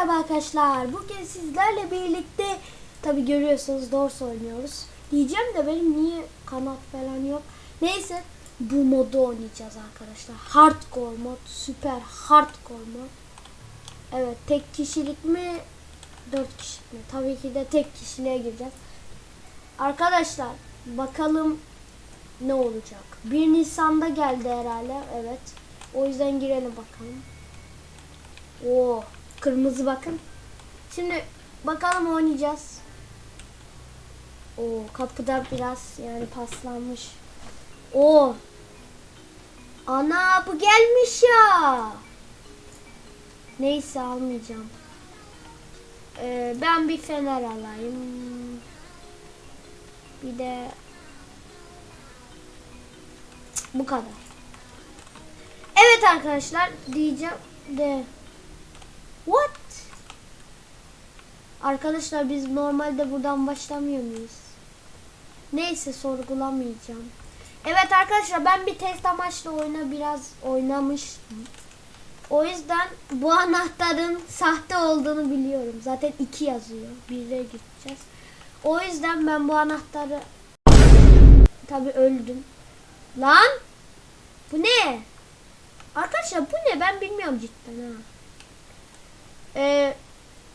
merhaba arkadaşlar. Bugün sizlerle birlikte tabi görüyorsunuz Dors oynuyoruz. Diyeceğim de benim niye kanat falan yok. Neyse bu modu oynayacağız arkadaşlar. Hardcore mod, süper hardcore mod. Evet tek kişilik mi? Dört kişilik mi? Tabii ki de tek kişiliğe gireceğiz. Arkadaşlar bakalım ne olacak. 1 Nisan'da geldi herhalde. Evet. O yüzden girelim bakalım. Oo, kırmızı bakın. Şimdi bakalım oynayacağız. Oo, kapıda biraz yani paslanmış. Oo. Ana bu gelmiş ya. Neyse almayacağım. Ee, ben bir fener alayım. Bir de bu kadar. Evet arkadaşlar diyeceğim de What? Arkadaşlar biz normalde buradan başlamıyor muyuz? Neyse sorgulamayacağım. Evet arkadaşlar ben bir test amaçlı oyuna biraz oynamıştım. O yüzden bu anahtarın sahte olduğunu biliyorum. Zaten iki yazıyor. Bire gideceğiz. O yüzden ben bu anahtarı tabi öldüm. Lan! Bu ne? Arkadaşlar bu ne? Ben bilmiyorum cidden ha. Ee,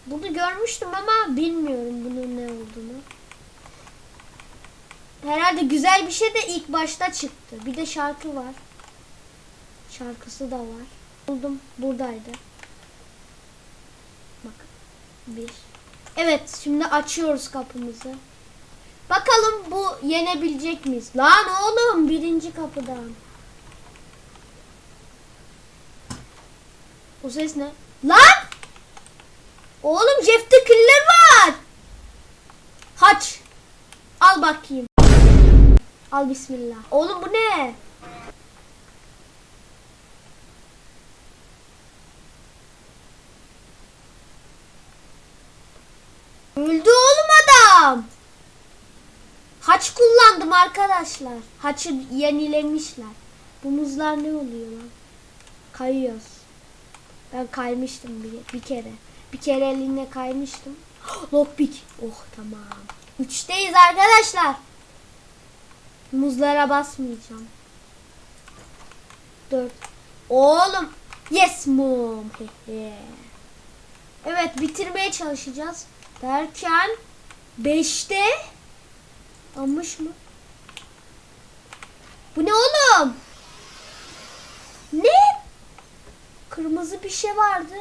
bunu görmüştüm ama bilmiyorum bunun ne olduğunu. Herhalde güzel bir şey de ilk başta çıktı. Bir de şarkı var. Şarkısı da var. Buldum. Buradaydı. Bak. Bir. Evet. Şimdi açıyoruz kapımızı. Bakalım bu yenebilecek miyiz? Lan oğlum birinci kapıdan. O ses ne? Lan! Oğlum Jeff'te killer var. Haç. Al bakayım. Al bismillah. Oğlum bu ne? Öldü oğlum adam. Haç kullandım arkadaşlar. Haçı yenilemişler. Bu muzlar ne oluyor lan? Kayıyoruz. Ben kaymıştım bir, bir kere. Bir kere eline kaymıştım. Lockpick. Oh tamam. Üçteyiz arkadaşlar. Muzlara basmayacağım. Dört. Oğlum. Yes. Hehe. evet bitirmeye çalışacağız. Derken. Beşte. Almış mı? Bu ne oğlum? Ne? Kırmızı bir şey vardı.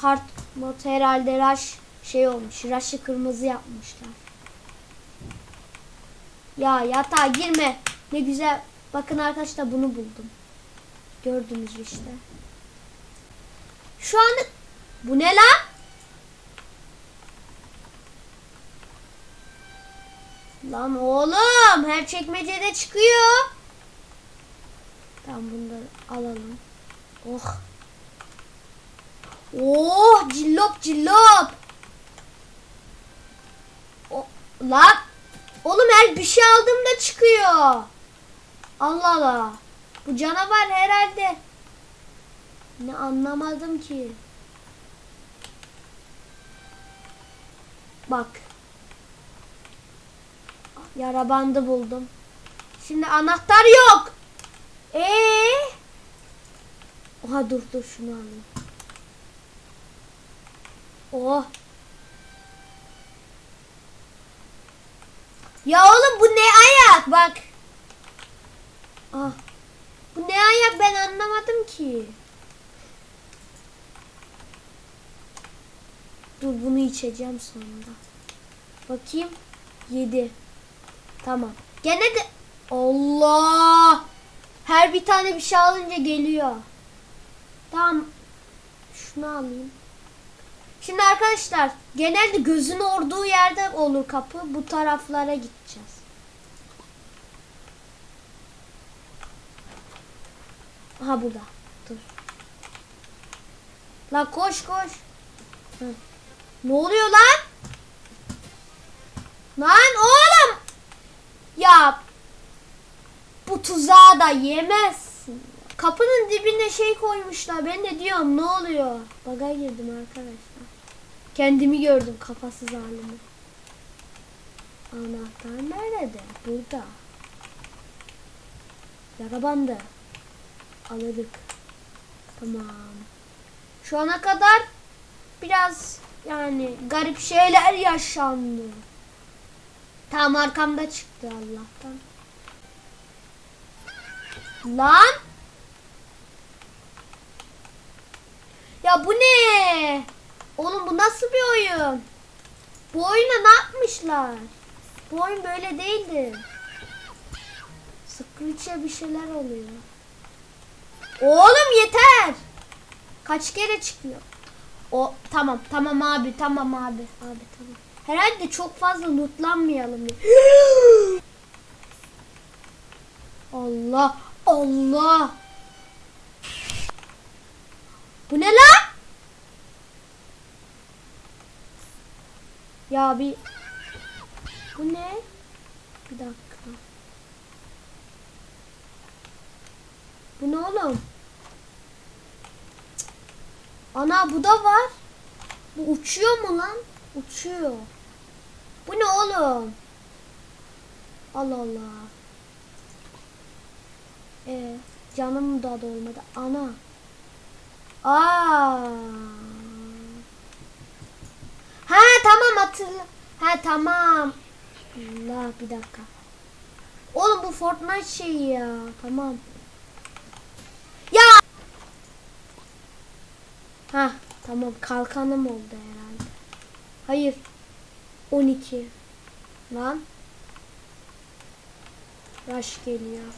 Hard mod herhalde rush şey olmuş. Rush'ı kırmızı yapmışlar. Ya yatağa girme. Ne güzel. Bakın arkadaşlar bunu buldum. Gördünüz işte. Şu anda bu ne lan? Lan oğlum her çekmecede çıkıyor. Tamam bunları alalım. Oh. Oh cillop cillop. O, lan. Oğlum her bir şey aldığımda çıkıyor. Allah Allah. Bu canavar herhalde. Ne anlamadım ki. Bak. Yara bandı buldum. Şimdi anahtar yok. Ee? Oha dur dur şunu alayım. Oh. Ya oğlum bu ne ayak bak. Ah. Bu ne ayak ben anlamadım ki. Dur bunu içeceğim sonunda. Bakayım. 7. Tamam. Gene de Allah. Her bir tane bir şey alınca geliyor. Tamam. Şunu alayım. Şimdi arkadaşlar genelde gözün olduğu yerde olur kapı. Bu taraflara gideceğiz. Aha burada. Dur. La koş koş. Hı. Ne oluyor lan? Lan oğlum. Ya bu tuzağı da yemezsin. kapının dibine şey koymuşlar. Ben de diyorum ne oluyor? Baga girdim arkadaşlar. Kendimi gördüm kafasız halimi. Anahtar nerede? Burada. Yara bandı. Alırık. Tamam. Şu ana kadar biraz yani garip şeyler yaşandı. Tam arkamda çıktı Allah'tan. Lan! Ya bu ne? Oğlum bu nasıl bir oyun? Bu oyuna ne yapmışlar? Bu oyun böyle değildi. Screech'e bir şeyler oluyor. Oğlum yeter. Kaç kere çıkıyor? O tamam tamam abi tamam abi abi tamam. Herhalde çok fazla lootlanmayalım. Allah Allah. Bu ne lan? Ya bir Bu ne? Bir dakika. Bu ne oğlum? Ana bu da var. Bu uçuyor mu lan? Uçuyor. Bu ne oğlum? Allah Allah. Ee, canım da dolmadı. Ana. Aa. Tamam hatırla. Ha tamam. Allah bir dakika. Oğlum bu Fortnite şeyi ya. Tamam. Ya. Ha tamam kalkanım oldu herhalde. Hayır. 12. Lan. Rush geliyor.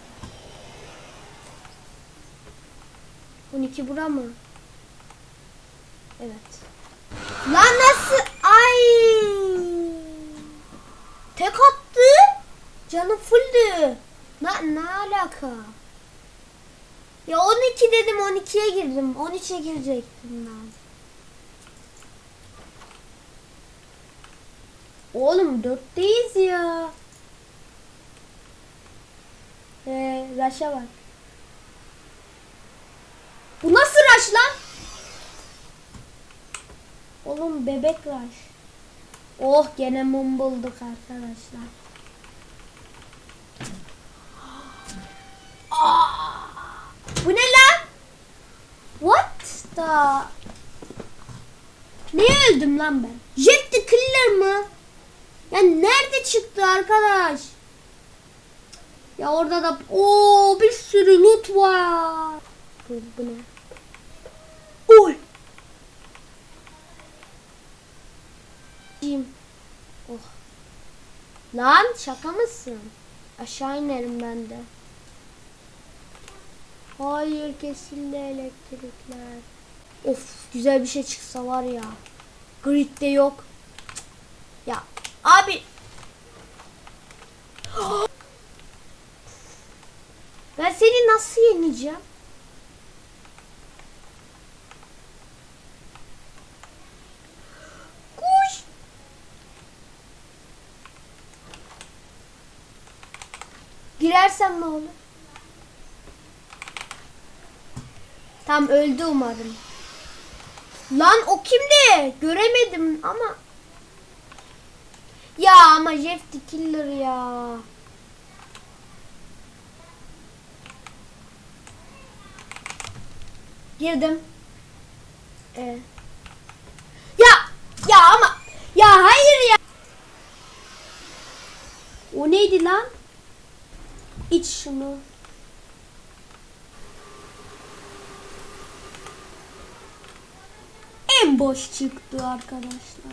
12 bura mı? Evet. Lan nasıl? Canım fulldü. Ne, ne alaka? Ya 12 dedim 12'ye girdim. 13'e girecektim ben. Oğlum dörtteyiz ya. Ee, Raş'a bak. Bu nasıl Raş lan? Oğlum bebek Raş. Oh gene mum bulduk arkadaşlar. Bu ne lan? What the? Niye öldüm lan ben? Jet the Killer mı? Ya nerede çıktı arkadaş? Ya orada da o bir sürü loot var. Bu, bu ne? Oy. Cim. Oh. Lan şaka mısın? Aşağı inerim ben de. Hayır kesildi elektrikler. Of güzel bir şey çıksa var ya. Grid'de yok. Ya abi. Ben seni nasıl yeneceğim? Kuş. Girersem ne olur? Tam öldü umarım. Lan o kimdi? Göremedim ama. Ya ama Jeff the Killer ya. Girdim. Ee. Ya ya ama ya hayır ya. O neydi lan? İç şunu. En boş çıktı arkadaşlar.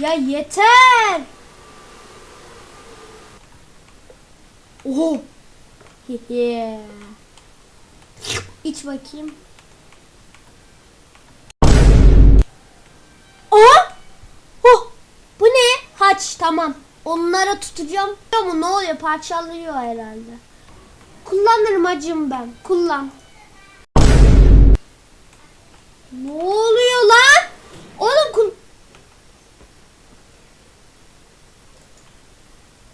Ya yeter. Oho. İç bakayım. Aha! Oh! Bu ne? Haç tamam. Onlara tutacağım. Ama ne oluyor? Parçalıyor herhalde. Kullanırım hacım ben. Kullan. Ne oluyor lan? Oğlum kul...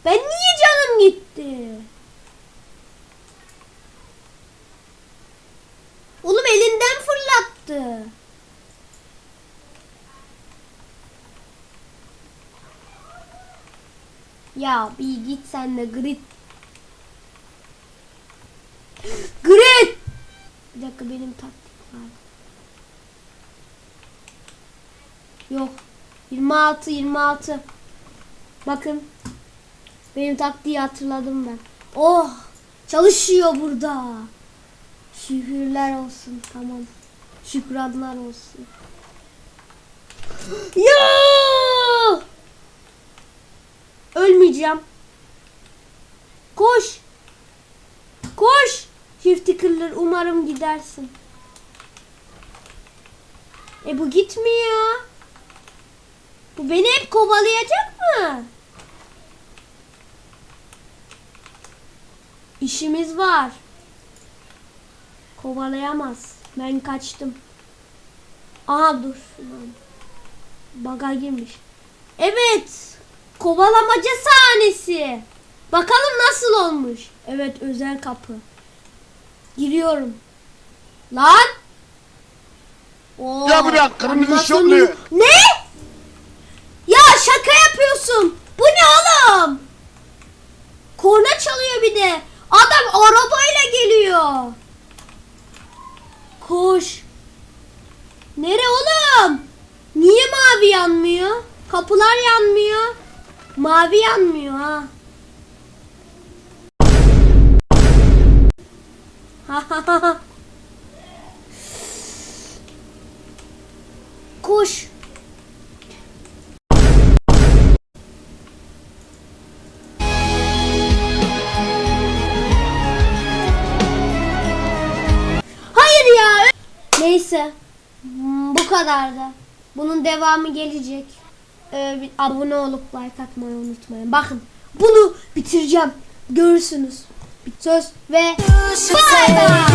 Ben niye canım gitti? Oğlum elinden fırlattı. Ya bir git sen de. Grit! Bir dakika benim taktik var. Yok. 26 26. Bakın. Benim taktiği hatırladım ben. Oh! Çalışıyor burada. Şükürler olsun. Tamam. Şükranlar olsun. Ya! Ölmeyeceğim. Koş. Koş. Shift kırılır. Umarım gidersin. E bu gitmiyor. Bu beni hep kovalayacak mı? İşimiz var. Kovalayamaz. Ben kaçtım. Aha dur. Baga girmiş. Evet. Kovalamaca sahnesi. Bakalım nasıl olmuş. Evet özel kapı. Giriyorum. Lan. Oo, Ya bırak, kırmızı yüz- Ne? Ya şaka yapıyorsun. Bu ne oğlum? Korna çalıyor bir de. Adam arabayla geliyor. Koş. Nere oğlum? Niye mavi yanmıyor? Kapılar yanmıyor. Mavi yanmıyor ha. Koş. Hayır ya. Neyse. Hmm, Bu kadardı. Bunun devamı gelecek. Ee, abone olup like atmayı unutmayın. Bakın bunu bitireceğim. Görürsünüz. Söz ve bay bay.